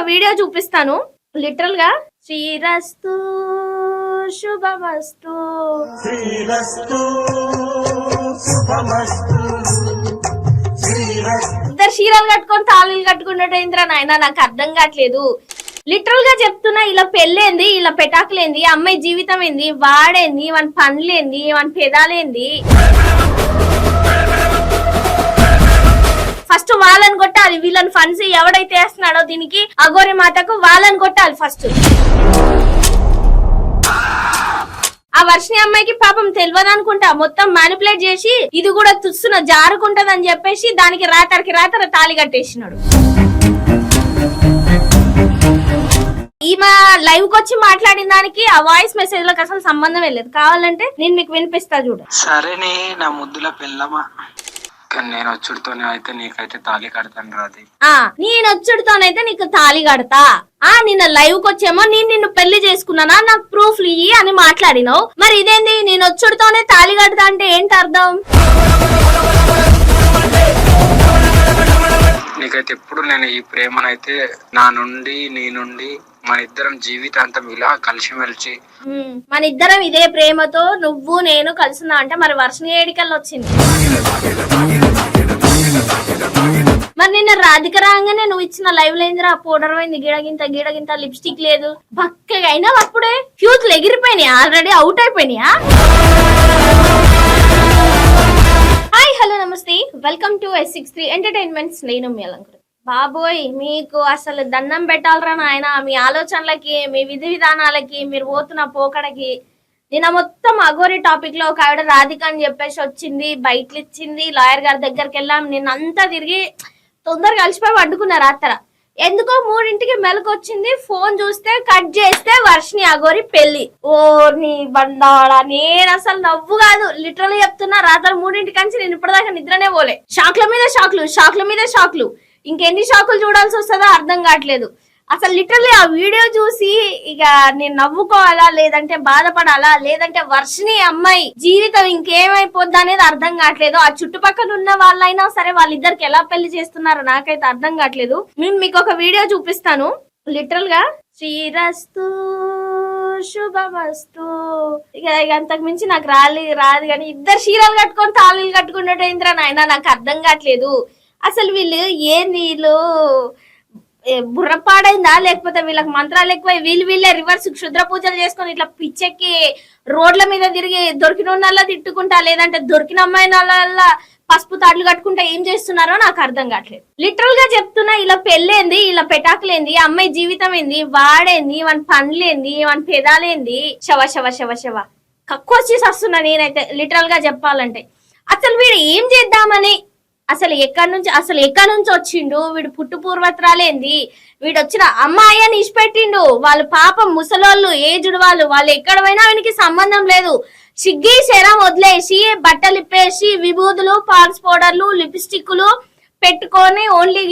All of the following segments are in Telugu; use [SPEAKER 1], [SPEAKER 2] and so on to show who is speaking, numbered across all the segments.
[SPEAKER 1] ఒక వీడియో చూపిస్తాను. లిటరల్గా శ్రీరస్తు శుభమస్తు.
[SPEAKER 2] శ్రీరస్తు శుభమస్తు. శ్రీరస్తు.
[SPEAKER 1] ఇద్దరు చీరలు కట్టుకొని తాళీలు కట్టుకున్నట్టు ఏంద్రా నాయన నాకు అర్థం కావట్లేదు. లిటరల్గా చెప్తున్నా ఇలా పెళ్ళేంది? ఇలా పెటాకులేంది? అమ్మాయి జీవితం ఏంది? వాడేంది? మన పనులేంది మన పెదాలేంది? ఫస్ట్ వాళ్ళని కొట్టాలి. వీళ్ళని ఫండ్స్ ఎవడైతే వేస్తున్నాడో దీనికి అగోరి మాతకు వాళ్ళని కొట్టాలి ఫస్ట్. ఆ వర్షిని అమ్మాయికి పాపం తెలియదు అనుకుంటా. మొత్తం మ్యానిపులేట్ చేసి ఇది కూడా తుస్సున అని చెప్పేసి దానికి రాతరికి రాతర తాళి కట్టేసినాడు. ఈమె లైవ్కి వచ్చి మాట్లాడిన దానికి ఆ వాయిస్ మెసేజ్లకు అసలు సంబంధం లేదు. కావాలంటే నేను మీకు వినిపిస్తా చూడు.
[SPEAKER 3] సరేనే నా ముద్దుల పిల్లమా కానీ నేను వచ్చుడితోనే అయితే నీకైతే తాళి కడతాను రాది
[SPEAKER 1] ఆ నేను వచ్చుడితోనైతే నీకు తాళి కడతా. ఆ నిన్న లైవ్కి వచ్చేమో నేను నిన్ను పెళ్ళి చేసుకున్నానా? నాకు ప్రూఫ్ ఇయ్యి అని మాట్లాడినావు. మరి ఇదేంది? నేను వచ్చుడితోనే తాళి కడతా అంటే ఏంటి అర్థం?
[SPEAKER 3] నీకైతే ఎప్పుడు నేను ఈ ప్రేమనైతే నా నుండి నీ నుండి మన ఇద్దరం జీవితాంతం ఇలా కలిసిమెలిసి
[SPEAKER 1] మన ఇద్దరం ఇదే ప్రేమతో నువ్వు నేను కలిసినా అంటే మరి వర్షం ఏడికల్ వచ్చింది. మరి నిన్న రాధిక రాగానే నువ్వు ఇచ్చిన లైవ్ లేదురా పౌడర్ పోయింది గిడగింత గిడగింత లిప్స్టిక్ లేదు. బక్కగా అయినా అప్పుడే ఫ్యూజ్లు ఎగిరిపోయినాయి? ఆల్రెడీ అవుట్ అయిపోయినాయా? హాయ్ హలో నమస్తే. Welcome to S six three entertainments నేను మీ అలంకృతి. బాబోయ్ మీకు అసలు దండం పెట్టాలరా నాయన? మీ ఆలోచనలకి మీ విధి విధానాలకి మీరు పోతున్న పోకడకి. నిన్న మొత్తం అగోరి టాపిక్లో ఒక ఆవిడ రాధిక అని చెప్పేసి వచ్చింది బయటలు ఇచ్చింది లాయర్ గారి దగ్గరికి వెళ్ళాం నిన్న అంతా తిరిగి తొందరగా కలిసిపోయి పట్టుకున్నారు అత్తర ఎందుకో మూడింటికి మెలకు వచ్చింది ఫోన్ చూస్తే కట్ చేస్తే వర్షిని అఘోరి పెళ్ళి ఓ నీ బండాడా నేను అసలు నవ్వు కాదు. లిటరల్ చెప్తున్నా రాత్రి మూడింటి కంచి నేను ఇప్పటిదాకా నిద్రనే పోలే. షాక్ల మీద షాక్లు షాక్ల మీద షాక్లు. ఇంకెన్ని షాకులు చూడాల్సి వస్తుందో అర్థం కావట్లేదు. అసలు లిటరలీ ఆ వీడియో చూసి ఇక నేను నవ్వుకోవాలా లేదంటే బాధపడాలా లేదంటే వర్షిని అమ్మాయి జీవితం ఇంకేమైపోద్ది అనేది అర్థం కావట్లేదు. ఆ చుట్టుపక్కల ఉన్న వాళ్ళైనా సరే వాళ్ళిద్దరికి ఎలా పెళ్ళి చేస్తున్నారో నాకైతే అర్థం కావట్లేదు. నేను మీకు ఒక వీడియో చూపిస్తాను. లిటరల్గా శ్రీరస్తు శుభమస్తు. ఇక ఇక అంతకు మించి నాకు రాలి రాదు కానీ ఇద్దరు చీరలు కట్టుకొని తాళీలు కట్టుకున్నట్టు ఏంద్రా నాయన నాకు అర్థం కావట్లేదు. అసలు వీళ్ళు ఏంది ఏ, నీళ్ళు బుర్రపాడైందా? లేకపోతే వీళ్ళకి మంత్రాలు ఎక్కువ వీళ్ళు వీళ్ళే రివర్స్ క్షుద్ర పూజలు చేసుకొని ఇట్లా పిచ్చెక్కి రోడ్ల మీద తిరిగి దొరికిన వాళ్ళ తిట్టుకుంటా లేదంటే దొరికిన అమ్మాయి వాళ్ళ పసుపు తాడులు కట్టుకుంటా ఏం చేస్తున్నారో నాకు అర్థం కావట్లేదు. లిటరల్గా చెప్తున్నా ఇలా పెళ్ళేంది ఇలా పెటాకులేంది అమ్మాయి జీవితం ఏంది వాడేంది వాని పనులేంది వాని పెదాలేంది? శవ శవ శవ శవ. కక్కువ వచ్చేసి వస్తున్నా నేనైతే లిటరల్గా చెప్పాలంటే. అసలు వీడు ఏం చేద్దామని అసలు ఎక్కడి నుంచి అసలు ఎక్కడి నుంచి వచ్చిండు? వీడు పుట్టు పూర్వత్రాలేంది? వీడు వచ్చిన అమ్మాయి అని ఇచ్చిపెట్టిండు. వాళ్ళు పాపం ముసలోళ్ళు ఏజుడు వాళ్ళు. వాళ్ళు ఎక్కడ పోయినా ఆయనకి సంబంధం లేదు. సిగ్గి శరం వదిలేసి బట్టలు ఇప్పేసి విభూతులు పాన్స్ పౌడర్లు లిప్స్టిక్లు పెట్టుకొని ఓన్లీ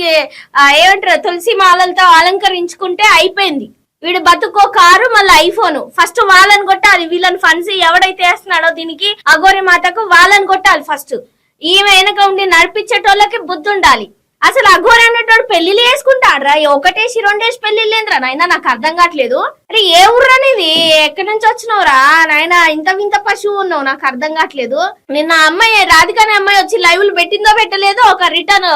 [SPEAKER 1] ఏమంటారు తులసి మాలలతో అలంకరించుకుంటే అయిపోయింది. వీడు బతుకో కారు మళ్ళీ ఐఫోన్. ఫస్ట్ వాళ్ళని కొట్టాలి. వీళ్ళని ఫండ్స్ ఎవడైతే వేస్తున్నాడో దీనికి అగోరి మాతకు వాళ్ళని కొట్టాలి ఫస్ట్. ఈమె వెనక ఉండి నడిపించేటోళ్ళకి బుద్ధి ఉండాలి అసలు అఘోర అనేటోడు పెళ్ళిళ్ళు వేసుకుంటాడ్రా ఒకటేసి రెండేసి పెళ్ళిళ్ళు ఏంద్రా నాయన నాకు అర్థం కావట్లేదు. అరే ఏ ఊర్రా నీది ఎక్కడి నుంచి వచ్చినావురా? నాయన ఇంత వింత పశువు ఉన్నావు నాకు అర్థం కావట్లేదు. నిన్న అమ్మాయి రాధికాని అమ్మాయి వచ్చి లైవ్లు పెట్టిందో పెట్టలేదో ఒక రిటర్న్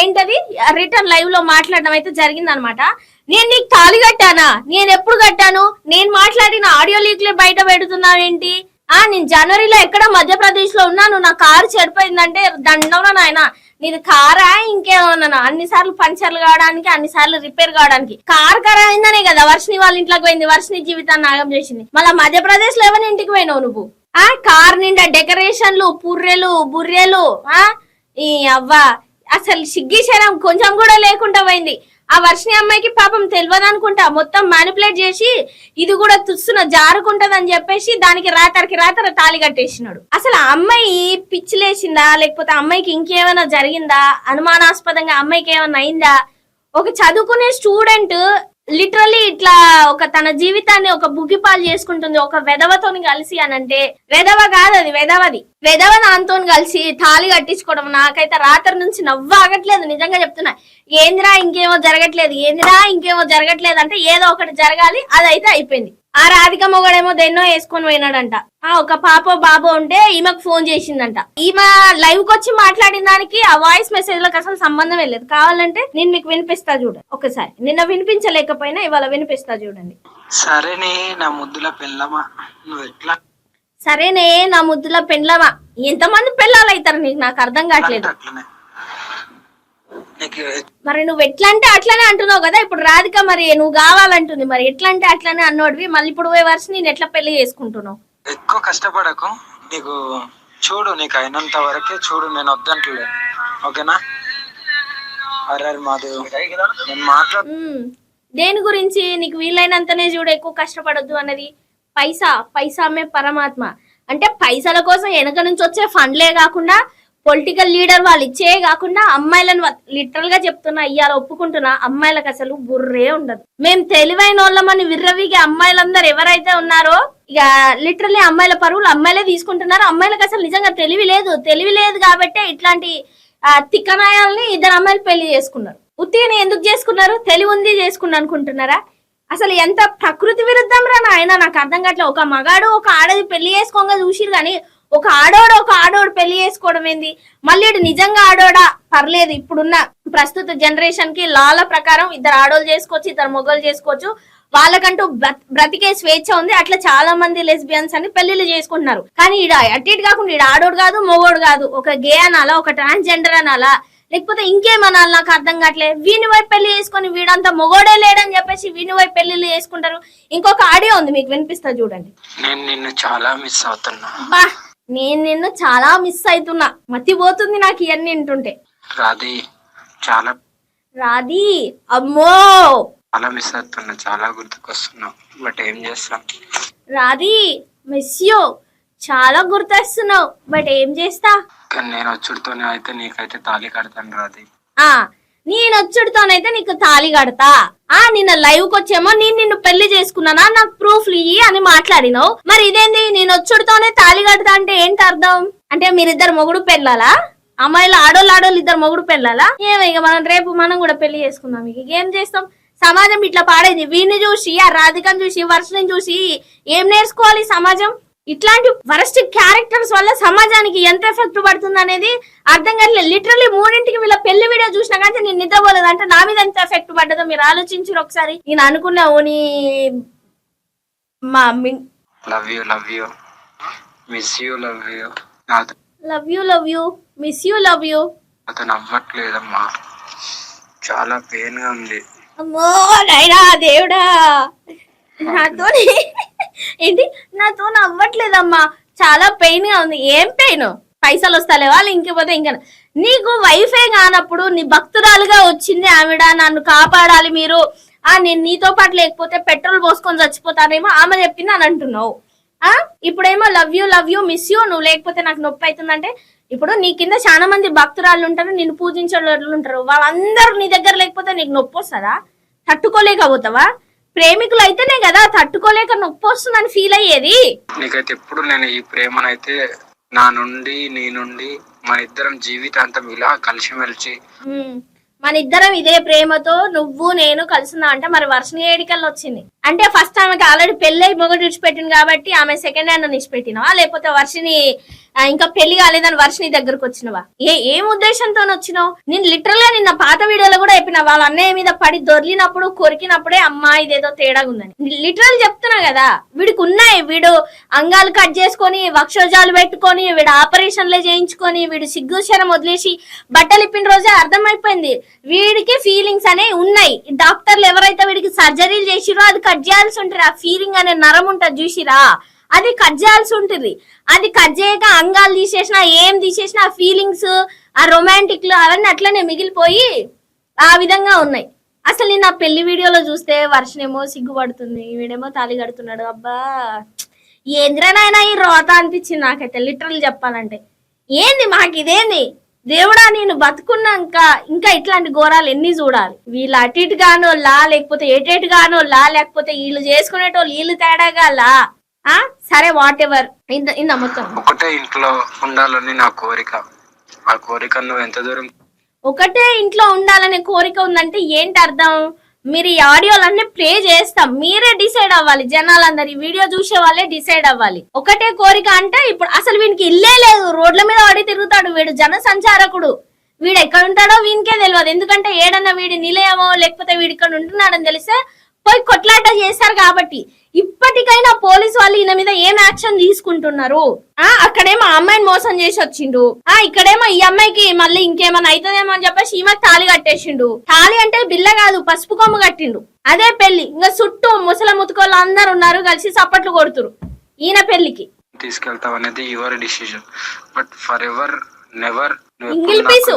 [SPEAKER 1] ఏంటది? రిటర్న్ లైవ్లో మాట్లాడడం అయితే జరిగింది అనమాట నేను నీకు తాళి కట్టానా? నేను ఎప్పుడు కట్టాను? నేను మాట్లాడిన ఆడియో లీక్లే బయట పెడుతున్నావేంటి? ఆ నేను జనవరిలో ఎక్కడ మధ్యప్రదేశ్లో ఉన్నాను నా కారు చెడిపోయిందంటే దండంలో నాయన? నీది కారా ఇంకేమన్నా? అన్ని సార్లు పంచర్లు కావడానికి అన్ని సార్లు రిపేర్ కావడానికి. కార్ ఖరాబ్ అయిందనే కదా వర్షిని వాళ్ళ ఇంట్లోకి పోయింది వర్షిని జీవితాన్ని నాగం చేసింది. మళ్ళీ మధ్యప్రదేశ్లో ఎవరి ఇంటికి పోయినావు నువ్వు? ఆ కార్ నిండా డెకరేషన్లు పుర్రెలు బుర్రెలు ఆ? ఈ అవ్వ అసలు సిగ్గి శరం కొంచెం కూడా లేకుండా పోయింది. ఆ వర్షిణి అమ్మాయికి పాపం తెలియదు అనుకుంటా మొత్తం మ్యానిపులేట్ చేసి ఇది కూడా తుస్సున జారుకుంటదని చెప్పేసి దానికి రాతరికి రాతర తాళి కట్టేసినాడు. అసలు ఆ అమ్మాయి పిచ్చిలేసిందా? లేకపోతే అమ్మాయికి ఇంకేమైనా జరిగిందా? అనుమానాస్పదంగా అమ్మాయికి ఏమైనా అయిందా? ఒక చదువుకునే స్టూడెంట్ లిటరలీ ఇట్లా ఒక తన జీవితాన్ని ఒక బుగ్గిపాలు చేసుకుంటుంది ఒక వెధవతోని కలిసి అని అంటే వెధవ కాదు అది వెధవది. వెధవ దాంతో కలిసి తాళి కట్టించుకోవడం నాకైతే రాత్రి నుంచి నవ్వు ఆగట్లేదు నిజంగా చెప్తున్నా. ఏందిరా ఇంకేమో జరగట్లేదు ఏందిరా ఇంకేమో జరగట్లేదు అంటే ఏదో ఒకటి జరగాలి అదైతే అయిపోయింది. ఆ రాధిక మొగడేమో దెన్నో వేసుకొని పోయినాడంట. ఆ ఒక పాప బాబో ఉంటే ఈమెకు ఫోన్ చేసిందంట. ఈమె లైవ్కి వచ్చి మాట్లాడిన దానికి ఆ వాయిస్ మెసేజ్లకు అసలు సంబంధం లేదు. కావాలంటే నేను మీకు వినిపిస్తా చూడండి ఒకసారి. నిన్న వినిపించలేకపోయినా ఇవాళ వినిపిస్తా చూడండి.
[SPEAKER 3] సరేనే నా ముద్దుల నువ్వు ఎట్లా?
[SPEAKER 1] సరేనే నా ముద్దుల పెండ్లమా? ఎంతమంది పిల్లలు అవుతారు నీకు? నాకు అర్థం కావట్లేదు. మరి నువ్వు ఎట్లా అంటే అట్లనే అంటున్నావు కదా ఇప్పుడు రాధిక మరి నువ్వు కావాలంటుంది మరి ఎట్లా అంటే అట్లనే అన్నోడివి మళ్ళీ ఇప్పుడు పోయే వరుస నేను ఎట్లా పెళ్ళి చేసుకుంటున్నావు?
[SPEAKER 3] ఎక్కువ కష్టపడకు నీకు చూడు నీకు అయినంత వరకే చూడు నేను వద్దంటలేదు ఓకేనా? అరే మాధవ్ నేను మాట్లాడు.
[SPEAKER 1] దేని గురించి నీకు వీలైనంతనే చూడు ఎక్కువ కష్టపడొద్దు అన్నది. పైసా పైసామే పరమాత్మ. అంటే పైసల కోసం వెనక నుంచి వచ్చే ఫండ్లే కాకుండా పొలిటికల్ లీడర్ వాళ్ళు ఇచ్చే కాకుండా అమ్మాయిలను లిటరల్గా చెప్తున్నా ఇవాళ ఒప్పుకుంటున్నా అమ్మాయిలకు అసలు బుర్రే ఉండదు. మేము తెలివైన వాళ్ళమని విర్రవిగే అమ్మాయిలందరూ ఎవరైతే ఉన్నారో ఇక లిటరల్లీ అమ్మాయిల పరువులు అమ్మాయిలే తీసుకుంటున్నారు. అమ్మాయిలకు అసలు నిజంగా తెలివి లేదు. తెలివి లేదు కాబట్టే ఇట్లాంటి తిక్కనాయాలని తిక్కనాయాల్ని ఇద్దరు అమ్మాయిలు పెళ్ళి చేసుకున్నారు. ఉత్తిని ఎందుకు చేసుకున్నారు? తెలివి ఉంది చేసుకున్నా అనుకుంటున్నారా? అసలు ఎంత ప్రకృతి విరుద్ధం రా నాయన? నాకు అర్థం కావట్లేదు ఒక మగాడు ఒక ఆడది పెళ్ళి చేసుకోగా చూసిరు కానీ ఒక ఆడోడు ఒక ఆడోడు పెళ్ళి చేసుకోవడం ఏంది? మళ్ళీ నిజంగా ఆడోడా? పర్లేదు ఇప్పుడున్న ప్రస్తుత జనరేషన్కి లాల ప్రకారం ఇద్దరు ఆడోళ్ళు చేసుకోవచ్చు ఇద్దరు మొగలు చేసుకోవచ్చు. వాళ్ళకంటూ బ్రత- బ్రతికే స్వేచ్ఛ ఉంది. అట్లా చాలా మంది లెస్బియన్స్ అని పెళ్ళిళ్ళు చేసుకుంటున్నారు. కానీ ఈడ అటు ఇటు కాకుండా ఈడ ఆడోడు కాదు మొగోడు కాదు. ఒక గే అనాలా ఒక ట్రాన్స్జెండర్ అనాలా? లేకపోతే ఇంకేమనాలి నాకు అర్థం కావట్లే. వీని వైపు పెళ్ళి చేసుకొని వీడంతా మొగోడే లేడని చెప్పేసి వీని వైపు పెళ్ళిళ్ళు చేసుకుంటారు. ఇంకొక ఆడియో ఉంది మీకు వినిపిస్తా చూడండి.
[SPEAKER 3] నేను నిన్ను చాలా మిస్ అవుతున్నా.
[SPEAKER 1] నేను నిన్ను చాలా మిస్ అవుతున్నా మతిపోతుంది నాకు ఇవన్నీ వింటుంటే.
[SPEAKER 3] రాధి చాలా
[SPEAKER 1] రాది అమ్మో!
[SPEAKER 3] చాలా మిస్ అవుతున్నా చాలా గుర్తుకొస్తున్నావు. బట్ ఏం చేస్తాం?
[SPEAKER 1] రాది మిస్యో చాలా గుర్తొస్తున్నావు. బట్ ఏం చేస్తా?
[SPEAKER 3] కానీ నేను వచ్చుడితోనే అయితే నీకైతే తాళి కడతాను రాధి.
[SPEAKER 1] ఆ నేను వచ్చుడితోనైతే నీకు తాళి కడతా. ఆ నిన్న లైవ్కి వచ్చేమో నేను నిన్ను పెళ్ళి చేసుకున్నానా? నాకు ప్రూఫ్లు ఇయ్యి అని మాట్లాడినావు. మరి ఇదేంది? నేను వచ్చుడితోనే తాళి కడతా అంటే ఏంటి అర్థం? అంటే మీరిద్దరు మొగుడు పెళ్ళాలా? అమ్మాయిలు ఆడోళ్ళు ఆడోళ్ళు ఇద్దరు మొగుడు పెళ్ళాలా? ఏమో ఇక మనం రేపు మనం కూడా పెళ్ళి చేసుకుందాం ఇక. ఏం చేస్తాం? సమాజం ఇట్లా పాడేది. వీడిని చూసి ఆ రాధికను చూసి వర్షని చూసి ఏం నేర్చుకోవాలి సమాజం? ఇట్లాంటి వరస్ట్ క్యారెక్టర్స్ వల్ల సమాజానికి ఎంత ఎఫెక్ట్ పడుతుంది అనేది అర్థం కావట్లేదు లిటరల్లీ మూడింటికి వీళ్ళ పెళ్ళి వీడియో చూసినా కానీ నేను నిద్రపోలేదు. అంటే నా మీద ఎంత ఎఫెక్ట్ పడ్డదో మీరు ఆలోచించారు ఒకసారి. నేను అనుకున్నా ఓని మా
[SPEAKER 3] love you love you miss you love you
[SPEAKER 1] love you love you miss you love you
[SPEAKER 3] నాతో నవ్వట్లేదమ్మా. చాలా పెయిన్గా ఉంది.
[SPEAKER 1] అమ్మో నైనా దేవుడా. నాతో ఏంటి? నాతో నవ్వట్లేదమ్మా. చాలా పెయిన్గా ఉంది. ఏం పెయిన్ పైసలు వస్తలేవా? ఇంకపోతే ఇంకా నీకు వైఫే కానప్పుడు నీ భక్తురాలుగా వచ్చింది ఆవిడ. నన్ను కాపాడాలి మీరు. ఆ నేను నీతో పాటు లేకపోతే పెట్రోల్ పోసుకొని చచ్చిపోతానేమో ఆమె చెప్పింది అని అంటున్నావు. ఆ? ఇప్పుడేమో love you love you miss you నువ్వు లేకపోతే నాకు నొప్పి అవుతుందంటే ఇప్పుడు నీ కింద చాలా మంది భక్తురాళ్ళు ఉంటారు. నిన్ను పూజించే వాళ్ళు ఉంటారు. వాళ్ళందరూ నీ దగ్గర లేకపోతే నీకు నొప్పి వస్తుందా? తట్టుకోలేకపోతావా ప్రేమికులు అయితేనే కదా తట్టుకోలేక నొప్పి వస్తుందని ఫీల్ అయ్యేది
[SPEAKER 3] నీకైతే ఎప్పుడు నేను ఈ ప్రేమనైతే నా నుండి నీ నుండి మన ఇద్దరం జీవితాంతం ఇలా కలిసిమెలిసి
[SPEAKER 1] ఉమ్. మన ఇద్దరం ఇదే ప్రేమతో నువ్వు నేను కలుసున్నా అంటే మరి వర్షం ఏడికల్లో వచ్చింది. అంటే ఫస్ట్ ఆమెకి ఆల్రెడీ పెళ్ళై మొగడు విడిచిపెట్టింది కాబట్టి ఆమె సెకండ్ హ్యాండ్ విడిచిపెట్టినవా లేకపోతే వర్షిని ఇంకా పెళ్ళి కాలేదని వర్షిని దగ్గరకు వచ్చినవా? ఏ ఏం ఉద్దేశంతో వచ్చినావు? నేను లిటరల్గా నిన్న పాత వీడియోలో కూడా చెప్పిన వాళ్ళ అన్నయ్య మీద పడి దొర్లినప్పుడు కొరికినప్పుడే అమ్మా ఇదేదో తేడాగా ఉందని. లిటరల్ చెప్తున్నా కదా వీడికి ఉన్నాయి. వీడు అంగాలు కట్ చేసుకొని వక్షోజాలు పెట్టుకొని వీడు ఆపరేషన్లే చేయించుకొని వీడు సిగ్గు శరం వదిలేసి బట్టలు ఇప్పిన రోజే అర్థమైపోయింది. వీడికి ఫీలింగ్స్ అనేవి ఉన్నాయి. డాక్టర్లు ఎవరైతే వీడికి సర్జరీలు చేసిరో అది కట్ చేయాల్సి ఉంటుంది. ఆ ఫీలింగ్ అనే నరం ఉంటుంది చూసిరా? అది కట్ చేయాల్సి ఉంటుంది. అది కట్ చేయక అంగాలు తీసేసిన ఏం తీసేసిన ఆ ఫీలింగ్స్ ఆ రొమాంటిక్లు అవన్నీ అట్లనే మిగిలిపోయి ఆ విధంగా ఉన్నాయి. అసలు నేను ఆ పెళ్ళి వీడియోలో చూస్తే వర్షనేమో సిగ్గుపడుతుంది. వీడేమో తాళి కడుతున్నాడు. అబ్బా! ఏంద్రనైనా నాయనా ఈ రోత అనిపించింది నాకైతే లిటరల్ చెప్పాలంటే. ఏంది మాకు ఇదేంది దేవుడా నేను బతుకున్నాక ఇంకా ఇట్లాంటి ఘోరాలు ఎన్ని చూడాలి? వీళ్ళు అటు ఇటు గానోళ్ళా లేకపోతే ఎటెటు గానోళ్ళా లేకపోతే వీళ్ళు చేసుకునేటోళ్ళు వీళ్ళు తేడాగాలా ఆ? సరే వాట్ ఎవర్ ఇంత ఇంత మొత్తం.
[SPEAKER 3] ఒకటే ఇంట్లో ఉండాలని నా కోరిక. ఆ కోరిక నువ్వు ఎంత దూరం
[SPEAKER 1] ఒకటే ఇంట్లో ఉండాలనే కోరిక ఉందంటే ఏంటి అర్థం? మీరు ఈ ఆడియోలన్నీ ప్లే చేస్తాం. మీరే డిసైడ్ అవ్వాలి. జనాలందరు ఈ వీడియో చూసే వాళ్ళే డిసైడ్ అవ్వాలి. ఒకటే కోరిక అంటే ఇప్పుడు అసలు వీనికి ఇల్లే లేదు. రోడ్ల మీద వాడి తిరుగుతాడు వీడు జన సంచారకుడు వీడు ఎక్కడ ఉంటాడో వీనికే తెలియదు ఎందుకంటే ఏడన్నా వీడి నిలయమో లేకపోతే వీడు ఇక్కడ ఉంటున్నాడని తెలిస్తే పోయి కొట్లాట చేశారు కాబట్టి. ఇప్పటికైనా పోలీసు వాళ్ళు ఈయన మీద ఏం యాక్షన్ తీసుకుంటున్నారు? ఆ అక్కడేమో అమ్మాయిని మోసం చేసి వచ్చిండు. ఆ ఇక్కడేమో ఈ అమ్మాయికి మళ్ళీ ఇంకేమైనా అవుతుందేమో అని చెప్పేసి ఈమె తాళి కట్టేసిండు. తాళి అంటే బిల్ల కాదు పసుపు కొమ్ము కట్టిండు. అదే పెళ్ళి ఇంకా చుట్టూ ముసల ముతుకోళ్ళు అందరు ఉన్నారు కలిసి చప్పట్లు కొడుతురు ఈయన పెళ్ళికి
[SPEAKER 3] తీసుకెళ్తావు అనేది your decision but forever never
[SPEAKER 1] ఇంగిల్ piece.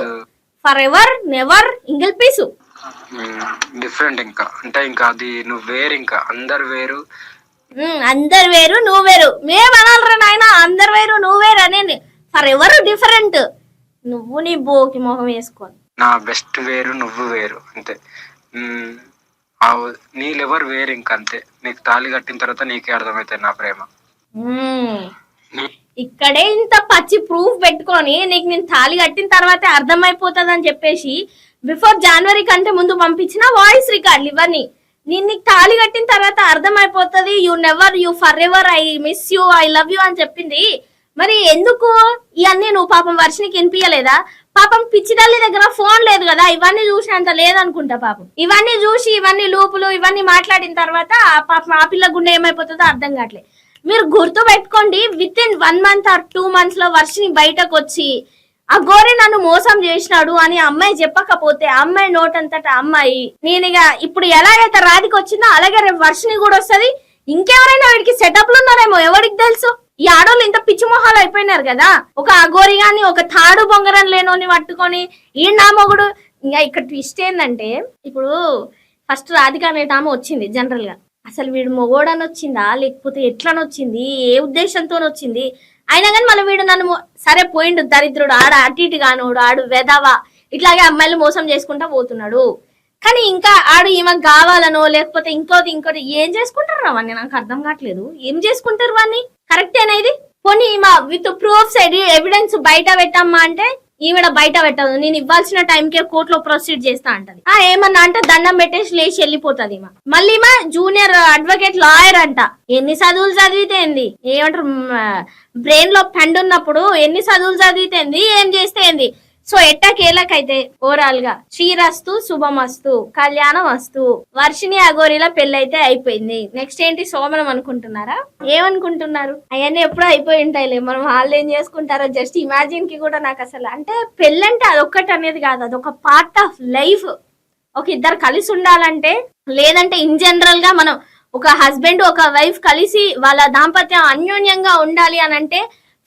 [SPEAKER 1] Forever never ఇంగిల్ పీసు.
[SPEAKER 3] డిఫరెంట్ ఇంకా. అంటే ఇంకా అది నువ్వు వేరు ఇంకా. అందరు వేరు.
[SPEAKER 1] ఉమ్, అందరు వేరు నువ్వు వేరు. మేము అనాలరా నాయన అందరు వేరు నువ్వు వేరు అనేది ఫర్ ఎవరు డిఫరెంట్ నువ్వు నీ బోకి మొహం వేసుకోని.
[SPEAKER 3] నా బెస్ట్ వేరు నువ్వు వేరు. అంతే. ఆ నీ లెవర్ వేరు ఇంకా అంతే. నీకు తాళి కట్టిన తర్వాత నీకే అర్థమవుతుంది నా ప్రేమ.
[SPEAKER 1] ఇక్కడే ఇంత పచ్చి ప్రూఫ్ పెట్టుకొని నీకు నేను తాళి కట్టిన తర్వాతే అర్థమైపోతుంది అని చెప్పేసి బిఫోర్ జనవరి కంటే ముందు పంపించిన వాయిస్ రికార్డులు ఇవన్నీ నేను నీకు తాళి కట్టిన తర్వాత అర్థమైపోతుంది. You never you forever I miss you I love you అని చెప్పింది. మరి ఎందుకు? ఇవన్నీ నువ్వు పాపం వర్షనికి వినిపించలేదా పాపం పిచ్చిడల్లి దగ్గర ఫోన్ లేదు కదా ఇవన్నీ చూసినంత లేదనుకుంటా పాపం. ఇవన్నీ చూసి ఇవన్నీ లోపులు ఇవన్నీ మాట్లాడిన తర్వాత ఆ పాపం ఆ పిల్ల గుండె ఏమైపోతుందో అర్థం కావట్లేదు మీరు గుర్తు పెట్టుకోండి within one month or two మంత్స్లో వర్షిని బయటకు వచ్చి ఆ గోరే నన్ను మోసం చేసినాడు అని అమ్మాయి చెప్పకపోతే అమ్మాయి నోటంతట అమ్మాయి నేను ఇక ఇప్పుడు ఎలాగైతే రాధికి వచ్చిందో అలాగే రేపు వర్షిని కూడా వస్తుంది. ఇంకెవరైనా వీడికి సెటప్లు ఉన్నారేమో ఎవరికి తెలుసు? ఈ ఆడోళ్ళు ఇంత పిచ్చి మొహాలు అయిపోయినారు కదా. ఒక అగోరి గాని ఒక తాడు బొంగరం లేనోని పట్టుకొని ఈ నామొగుడు ఇంకా ఇక్కడ ట్విస్ట్ ఏంటంటే ఇప్పుడు ఫస్ట్ రాధిక అనే ఆమె వచ్చింది జనరల్గా. అసలు వీడు మొగోడని వచ్చిందా లేకపోతే ఎట్లని వచ్చింది ఏ ఉద్దేశంతో వచ్చింది అయినా కానీ మళ్ళీ వీడు నన్ను సరే పోయిండు దరిద్రుడు ఆడ అటు ఇటు కానోడు ఆడు వెదవా ఇట్లాగే అమ్మాయిలు మోసం చేసుకుంటా పోతున్నాడు. కానీ ఇంకా ఆడు ఈమె కావాలనో లేకపోతే ఇంకోటి ఇంకోటి ఏం చేసుకుంటారు అవన్నీ నాకు అర్థం కావట్లేదు. ఏం చేసుకుంటారు వాన్ని కరెక్టేనా ఇది? పోనీ ఈమె విత్ ప్రూఫ్స్ ఎవిడెన్స్ బయట పెట్టమ్మా అంటే ఈవిడ బయట పెట్టదు. నేను ఇవ్వాల్సిన టైంకే కోర్టులో ప్రొసీడ్ చేస్తా అంటది. ఆ ఏమన్నా అంటే దండం పెట్టేసి లేచి వెళ్ళిపోతుంది ఈమె. మళ్ళీ మా జూనియర్ అడ్వకేట్ లాయర్ అంట. ఎన్ని చదువులు చదివితే ఏంది? ఏమంటారు బ్రెయిన్లో పెండ్ ఉన్నప్పుడు ఎన్ని చదువులు చదివితేంది ఏం చేస్తే ఏంది? సో ఎట్టకేలకైతే ఓవరాల్గా శ్రీరస్తు శుభమస్తు కళ్యాణం వస్తు వర్షిని అగోరిలా పెళ్ళైతే అయిపోయింది. నెక్స్ట్ ఏంటి? సోమనం అనుకుంటున్నారా? ఏమనుకుంటున్నారు? అవన్నీ ఎప్పుడో అయిపోయి ఉంటాయిలే. మనం వాళ్ళు ఏం చేసుకుంటారో జస్ట్ ఇమాజిన్కి కూడా నాకు అసలు అంటే పెళ్ళంటే అదొక్కటి అనేది కాదు. అదొక పార్ట్ ఆఫ్ లైఫ్ ఒక ఇద్దరు కలిసి ఉండాలంటే లేదంటే ఇన్ జనరల్గా మనం ఒక హస్బెండ్ ఒక వైఫ్ కలిసి వాళ్ళ దాంపత్యం అన్యోన్యంగా ఉండాలి అని అంటే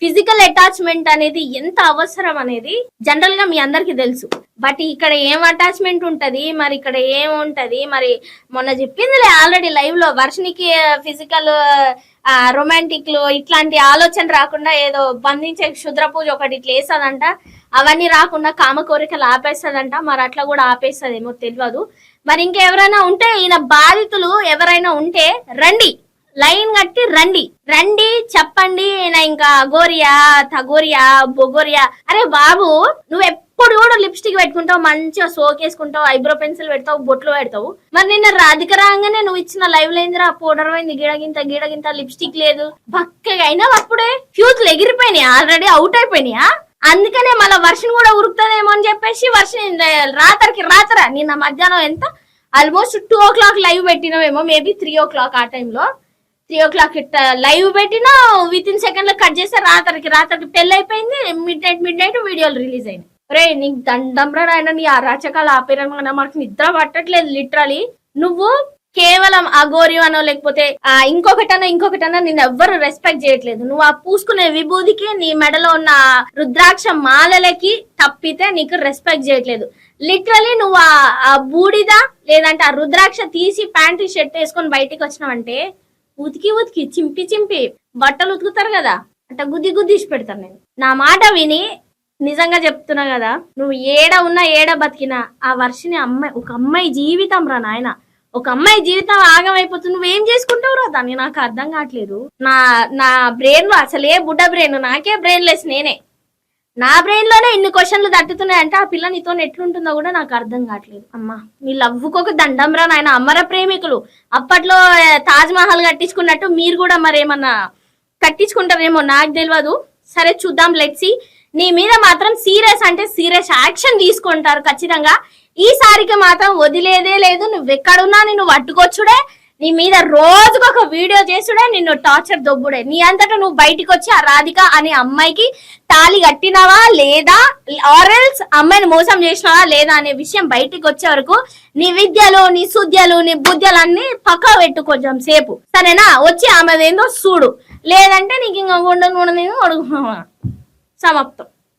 [SPEAKER 1] ఫిజికల్ అటాచ్మెంట్ అనేది ఎంత అవసరం అనేది జనరల్గా మీ అందరికి తెలుసు. బట్ ఇక్కడ ఏం అటాచ్మెంట్ ఉంటది? మరి ఇక్కడ ఏం ఉంటది? మరి మొన్న చెప్పిందిలే ఆల్రెడీ లైవ్లో వర్షనికి ఫిజికల్ రొమాంటిక్లో ఇట్లాంటి ఆలోచన రాకుండా ఏదో బంధించే క్షుద్ర పూజ ఒకటి ఇట్లా వేస్తుందంట. అవన్నీ రాకుండా కామ కోరికలు ఆపేస్తుందంట. మరి అట్లా కూడా ఆపేస్తుందేమో తెలియదు. మరి ఇంకెవరైనా ఉంటే ఈయన బాధితులు ఎవరైనా ఉంటే రండి. లైన్ కట్టి రండి. రండి చెప్పండి. ఈయన ఇంకా అగోరియా తగోరియా బొగోరియా అరే బాబు నువ్వు ఎప్పుడు కూడా లిప్స్టిక్ పెట్టుకుంటావు మంచిగా సోకేసుకుంటావు ఐబ్రో పెన్సిల్ పెడతావు బొట్లు పెడతావు. మరి నిన్న రాధిక రాగానే నువ్వు ఇచ్చిన లైవ్ లేదురా పౌడర్ పోయింది గిడగింత గిడగింత లిప్స్టిక్ లేదు. బక్కగా అయినా అప్పుడే. ఫ్యూజ్లు ఎగిరిపోయినాయి ఆల్రెడీ అవుట్ అయిపోయినాయా? అందుకనే మళ్ళీ వర్షం కూడా ఉరుకుతుందేమో అని చెప్పేసి వర్షం రాత్రికి రాత్రా నిన్న మధ్యాహ్నం ఎంత? Almost two o'clock live పెట్టినావేమో మేబీ త్రీ ఓ క్లాక్ ఆ టైంలో త్రీ ఓ క్లాక్ లైవ్ పెట్టినా విత్ ఇన్ సెకండ్లో కట్ చేస్తే రాత్రికి రాత్రికి పెళ్ళి అయిపోయింది మిడ్ నైట్ మిడ్ నైట్ వీడియోలు రిలీజ్ అయినాయి. రే నీకు దండం రా నీ ఆ అరాచకాలు ఆపేరనుకున్నా మనకు నిద్ర పట్టట్లేదు లిటరలీ నువ్వు కేవలం ఆ గోరివనో లేకపోతే ఆ ఇంకొకటనో ఇంకొకటనో నేను ఎవ్వరు రెస్పెక్ట్ చేయట్లేదు. నువ్వు ఆ పూసుకునే విభూదికి నీ మెడలో ఉన్న రుద్రాక్ష మాలలకి తప్పితే నీకు రెస్పెక్ట్ చేయట్లేదు. లిటరలీ నువ్వు ఆ బూడిద లేదంటే ఆ రుద్రాక్ష తీసి ప్యాంటు షర్ట్ వేసుకొని బయటికి వచ్చినావంటే ఉతికి ఉతికి చింపి చింపి బట్టలు ఉతుకుతారు కదా. అట్ట గుద్ది గుద్ది ఇచ్చి పెడతాను నేను. నా మాట విని నిజంగా చెప్తున్నా కదా నువ్వు ఏడ ఉన్నా ఏడ బతికినా ఆ వర్షిని అమ్మాయి ఒక అమ్మాయి జీవితం రా నాయన. ఒక అమ్మాయి జీవితం ఆగమైపోతుంది నువ్వేం చేసుకుంటావు రా దాన్ని? నాకు అర్థం కావట్లేదు. నా నా బ్రెయిన్లో అసలే బుడ్డ బ్రెయిన్ నాకే బ్రెయిన్ లెస్ నేనే. నా బ్రెయిన్లోనే ఇన్ని క్వశ్చన్లు తట్టుతున్నాయంటే ఆ పిల్ల నీతో ఎట్లుంటుందో కూడా నాకు అర్థం కావట్లేదు. అమ్మా మీ లవ్వుకు ఒక దండం రా నాయన. అమర ప్రేమికులు. అప్పట్లో తాజ్ మహల్ కట్టించుకున్నట్టు మీరు కూడా మరేమన్నా కట్టించుకుంటారేమో? నాకు తెలియదు సరే చూద్దాం లెట్సి నీ మీద మాత్రం సీరియస్ అంటే సీరియస్ యాక్షన్ తీసుకుంటారు ఖచ్చితంగా. ఈసారికి మాత్రం వదిలేదే లేదు. నువ్వు ఎక్కడున్నా నిన్ను పట్టుకొచ్చుడే. నీ మీద రోజుకు ఒక వీడియో చేసుడే నిన్ను టార్చర్ దొబ్బుడే. నీ అంతటా నువ్వు బయటికి వచ్చి ఆ రాధిక అనే అమ్మాయికి తాళి కట్టినావా లేదా? ఆరెల్స్ అమ్మాయిని మోసం చేసినావా లేదా అనే విషయం బయటికి వచ్చే వరకు నీ విద్యలు నీ సుద్యలు నీ బుద్ధ్యలన్నీ పక్క పెట్టు కొంచెం సేపు. సరేనా? వచ్చి ఆమెదేందో చూడు. లేదంటే నీకు ఇంకా ఉండను ఉండదు అడుగు సమాప్తం.